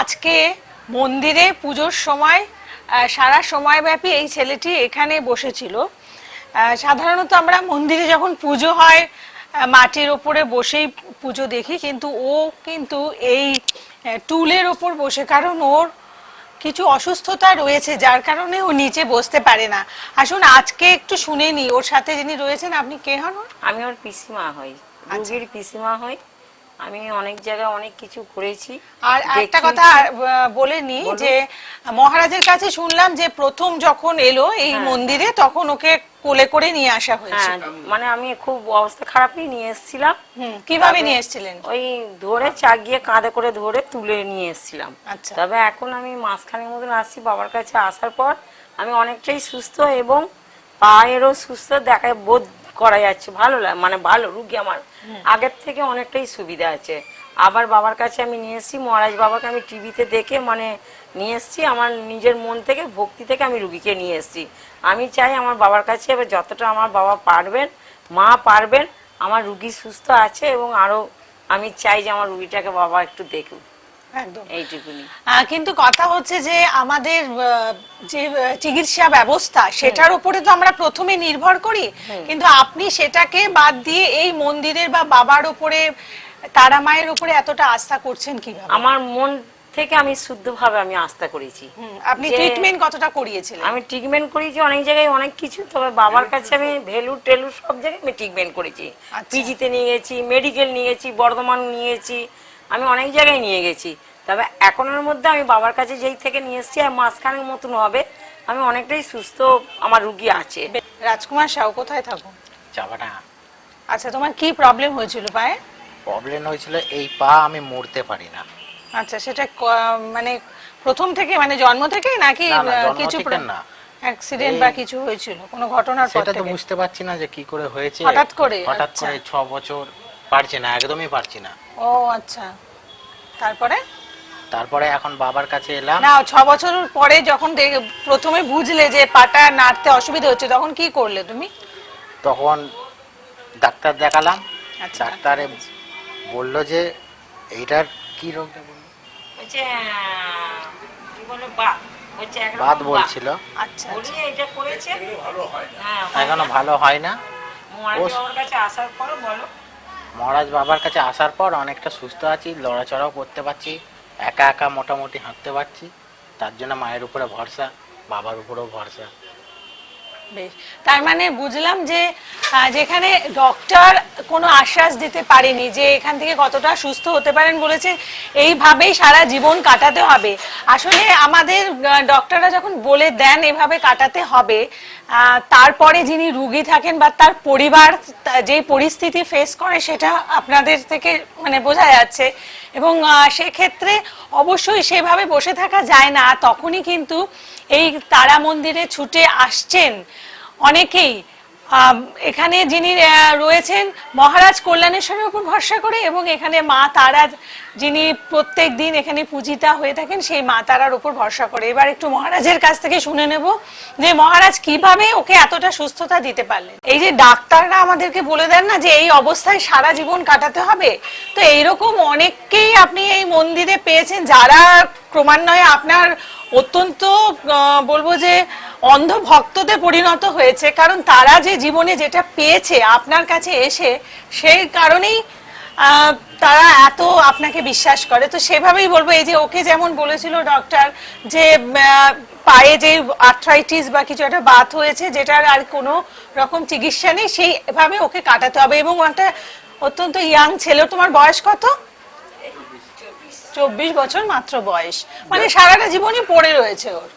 আজকে মন্দিরে পুজোর সময় সারা সময়ব্যাপী এই ছেলেটি এখানে বসেছিল। সাধারণত আমরা মন্দিরে যখন পুজো হয় মাটির ওপরে বসেই পুজো দেখি কিন্তু ও কিন্তু এই টুলের ওপর বসে কারণ ওর কিছু অসুস্থতা রয়েছে যার কারণে ও নিচে বসতে পারে না। আসুন আজকে একটু শুনে নি ওর সাথে যিনি রয়েছেন আপনি কে হন? আমি ওর পিসিমা হই রুগীর পিসিমা হই। আমি অনেক জায়গায় অনেক কিছু করেছি আর একটা কথা বলে নি যে মহারাজের কাছে শুনলাম যে প্রথম যখন এলো এই মন্দিরে তখন ওকে কোলে করে নিয়ে আসা হয়েছে। হ্যাঁ মানে আমি খুব অবস্থা খারাপই নিয়ে এসেছিলাম। কীভাবে নিয়ে এসেছিলেন? ওই ধরে চাগিয়ে কাঁধে করে ধরে তুলে নিয়ে এসেছিলাম। আচ্ছা। তবে এখন আমি মাসখানেক মতন আসছি বাবার কাছে আসার পর আমি অনেকটাই সুস্থ এবং পায়েরও সুস্থ দেখায় বোধ করা যাচ্ছে ভালো লাগে মানে ভালো রুগী আমার। আগের থেকে অনেকটাই সুবিধা আছে। আবার বাবার কাছে আমি নিয়ে এসেছি মহারাজ বাবাকে আমি টিভিতে দেখে মানে নিয়ে এসেছি আমার নিজের মন থেকে ভক্তি থেকে আমি রুগীকে নিয়ে এসেছি। আমি চাই আমার বাবার কাছে এবার যতটা আমার বাবা পারবেন মা পারবেন আমার রুগী সুস্থ আছে এবং আরও আমি চাই যে আমার রুগীটাকে বাবা একটু দেখুক। একদম। এইটুকুনি। কিন্তু কথা হচ্ছে যে আমাদের যে চিকিৎসা ব্যবস্থা সেটার উপরে তো আমরা প্রথমে নির্ভর করি। কিন্তু আপনি সেটাকে বাদ দিয়ে এই মন্দিরের বা বাবার উপরে তারা মায়ের উপরে এতটা আস্থা করছেন কীভাবে? আমার মন থেকে আমি শুদ্ধভাবে আমি আস্থা করেছি। আপনি ট্রিটমেন্ট কতটা করিয়েছিলেন? আমি ট্রিটমেন্ট করেছি অনেক জায়গায় অনেক কিছু তবে বাবার কাছে আমি ভ্যালু টেলু সব জায়গায় আমি ট্রিটমেন্ট করেছি। আচ্ছা। পিজিতে নিয়ে গেছি মেডিকেল নিয়ে গেছি বর্ধমান নিয়ে গেছি আমি অনেক জায়গায় নিয়ে গেছি। তবে এখনের মধ্যে আমি বাবার কাছে যেই থেকে নিয়ে এসেছি আর মাসখানেক মতন হবে আমি অনেকটাই সুস্থ আমার রুগী আছে। রাজকুমার সাউ কোথায় থাকো? চাপাটা। আচ্ছা তোমার কি প্রবলেম হয়েছিল পায়ে? প্রবলেম হয়েছিল এই পা আমি মরতে পারি না। আচ্ছা সেটা মানে প্রথম থেকে মানে জন্ম থেকে নাকি কিছু না। অ্যাক্সিডেন্ট বা কিছু হয়েছিল? কোনো ঘটনার পর সেটা তো বুঝতে পারছি না যে কি করে হয়েছে। হঠাৎ করে, হঠাৎ আচ্ছা। করে ছ বছর পারছি না একদমই পারছি না। ও আচ্ছা। তারপরে? তারপরে এখন বাবার কাছে এলাম। না ছ বছর পরে যখন প্রথমে বুঝলে যে পাটা নাড়তে অসুবিধা হচ্ছে তখন কি করলে তুমি? তখন ডাক্তার দেখালাম। আচ্ছা। ডাক্তারে বলল যে এইটার কি রোগ হচ্ছে কি বলে বাত। বাদ বলছিল। আচ্ছা বলি এটা করেছে। হ্যাঁ এখনও ভালো হয় না। মহারাজ ও- কাছে আসার পর বলো। মহারাজ বাবার কাছে আসার পর অনেকটা সুস্থ আছি, লড়াচড়াও করতে পারছি, একা একা মোটামুটি হাঁটতে পারছি। তার জন্য মায়ের উপরে ভরসা, বাবার উপরেও ভরসা। বেশ। তার মানে বুঝলাম যে যেখানে ডক্টর কোনো আশ্বাস দিতে পারেনি যে এখান থেকে কতটা সুস্থ হতে পারেন বলেছে, এইভাবেই সারা জীবন কাটাতে হবে। আসলে আমাদের ডক্টররা যখন বলে দেন এভাবে কাটাতে হবে তারপরে যিনি রুগী থাকেন বা তার পরিবার যেই পরিস্থিতি ফেস করে সেটা আপনাদের থেকে মানে বোঝা যাচ্ছে। এবং সেক্ষেত্রে অবশ্যই সেভাবে বসে থাকা যায় না। তখনই কিন্তু এই তারা মন্দিরে ছুটে আসছেন। অনেকেই এখানে যিনি রয়েছেন, মহারাজ কল্যাণেশ্বরের উপর ভরসা করে এবং এখানে মা তারা যিনি প্রত্যেক দিন এখানে পূজিতা হয়ে থাকেন, সেই মা তারার উপর ভরসা করে। এবার একটু মহারাজের কাছ থেকে শুনে নেব যে মহারাজ কীভাবে ওকে এতটা সুস্থতা দিতে পারলেন। এই যে ডাক্তাররা আমাদেরকে বলে দেন না যে এই অবস্থায় সারা জীবন কাটাতে হবে, তো এইরকম অনেককেই আপনি এই মন্দিরে পেয়েছেন যারা ক্রমান্বয়ে আপনার অত্যন্ত বলব যে অন্ধ ভক্ততে পরিণত হয়েছে কারণ তারা যে জীবনে যেটা পেয়েছে আপনার কাছে এসে সেই কারণেই তারা এত আপনাকে বিশ্বাস করে। তো সেভাবেই বলব এই যে ওকে যেমন বলেছিল ডক্টর যে পায়ে যে আর্থ্রাইটিস বা কিছু একটা বাত হয়েছে যেটার আর কোনো রকম চিকিৎসা নেই সেইভাবে ওকে কাটাতে হবে। এবং একটা অত্যন্ত ইয়াং ছেলে তোমার বয়স কত? চব্বিশ। বছর মাত্র বয়স। মানে সারাটা জীবনই পড়ে রয়েছে ওর।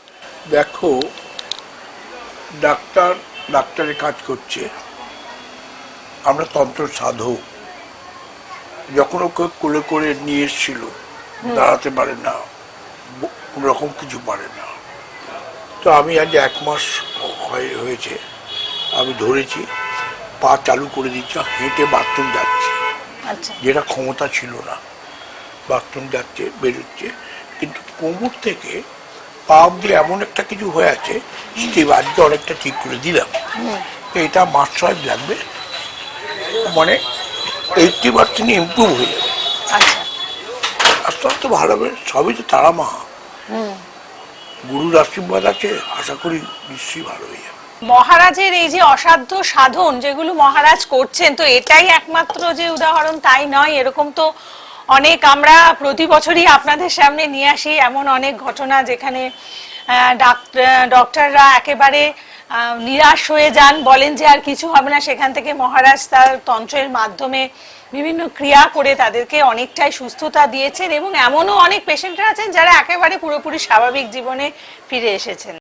দেখো ডাক্তার ডাক্তারের কাজ করছে। আমরা তন্ত্র সাধক যখন ওকে কোলে করে নিয়ে এসেছিল দাঁড়াতে পারে না রকম কিছু পারে না। তো আমি আজ এক মাস হয়ে- হয়েছে আমি ধরেছি পা চালু করে দিচ্ছি হেঁটে বাথরুম যাচ্ছি। আচ্ছা। যেটা ক্ষমতা ছিল না বাথরুম যাচ্ছে বেরোচ্ছে কিন্তু কোমর থেকে পা অব্দি এমন একটা কিছু হয়ে আছে স্টিভ আজকে অনেকটা ঠিক করে দিলাম। এটা মাস ছয় লাগবে। মানে এইটটি পার্সেন্ট ইম্প্রুভ হয়ে যাবে। আচ্ছা। আস্তে আস্তে ভালো হবে সবই তো তারা মা। গুরুর আশীর্বাদ আছে আশা করি নিশ্চয়ই ভালো হয়ে যাবে। মহারাজের এই যে অসাধ্য সাধন যেগুলো মহারাজ করছেন তো এটাই একমাত্র যে উদাহরণ তাই নয় এরকম তো অনেক আমরা প্রতি বছরই আপনাদের সামনে নিয়ে আসি এমন অনেক ঘটনা যেখানে ডক্টররা একেবারে নিরাশ হয়ে যান, বলেন যে আর কিছু হবে না। সেখান থেকে মহারাজ তার তন্ত্রের মাধ্যমে বিভিন্ন ক্রিয়া করে তাদেরকে অনেকটাই সুস্থতা দিয়েছেন এবং এমনও অনেক পেশেন্টরা আছেন যারা একেবারে পুরোপুরি স্বাভাবিক জীবনে ফিরে এসেছেন।